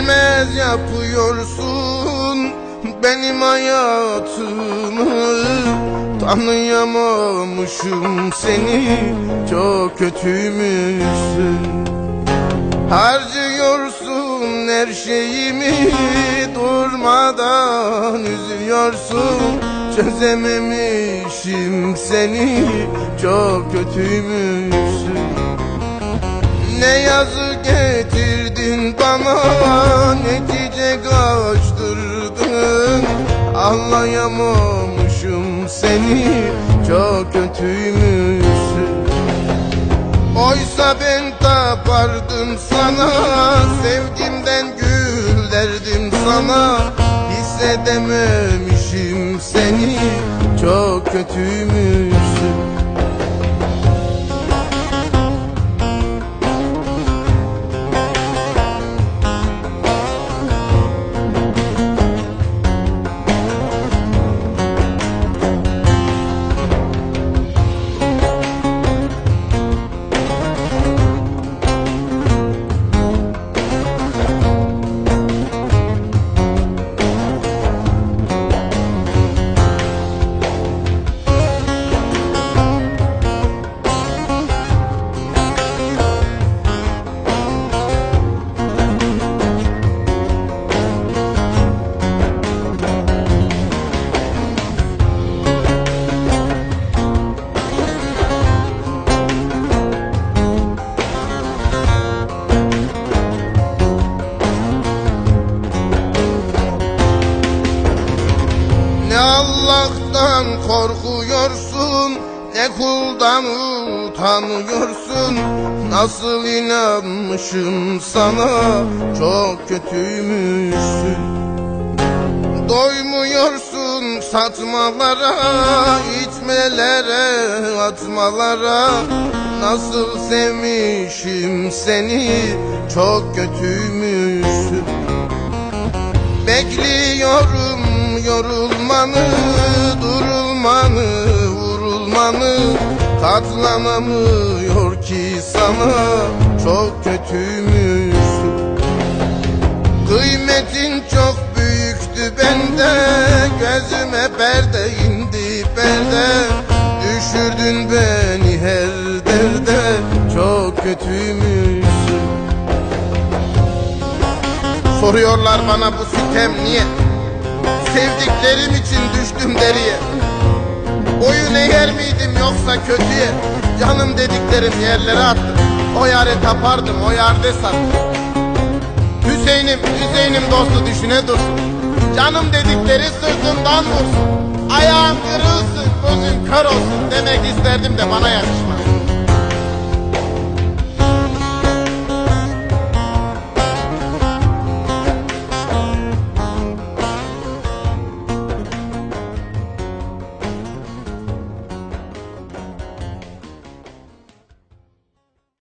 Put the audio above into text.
bilmez yapıyorsun benim hayatımı. Tanıyamamışım seni çok kötüymüşsün. Harcıyorsun her şeyimi durmadan üzüyorsun. Çözememişim seni çok kötüymüşsün. Ne yazık getir bana Netice kaçtırdın. Anlayamamışım seni Çok kötüymüşsün. Oysa ben tapardım sana Sevgimden gül derdim sana. Hissedememişim seni Çok kötüymüşsün Allah'tan korkuyorsun Ne kuldan utanıyorsun. Nasıl inanmışım sana Çok kötüymüşsün. Doymuyorsun satmalara içmelere atmalara. Nasıl sevmişim seni Çok kötüymüşsün Bekliyorum yorulmanı, durulmanı, vurulmanı. Katlanamıyor ki sana çok kötüymüşsün. Kıymetin çok büyüktü bende Gözüme perde indi perde. Düşürdün beni her derde Çok kötüymüşsün Soruyorlar bana bu sitem niye? Sevdiklerim için düştüm deriye. Boyun eğer miydim yoksa kötüye? Canım dediklerim yerlere attım O yare tapardım o yerde sattım Hüseyin'im Hüseyin'im dostu düşüne dursun. Canım dedikleri sırtımdan vursun. Ayağım kırılsın gözün kör olsun Demek isterdim de bana yakışmaz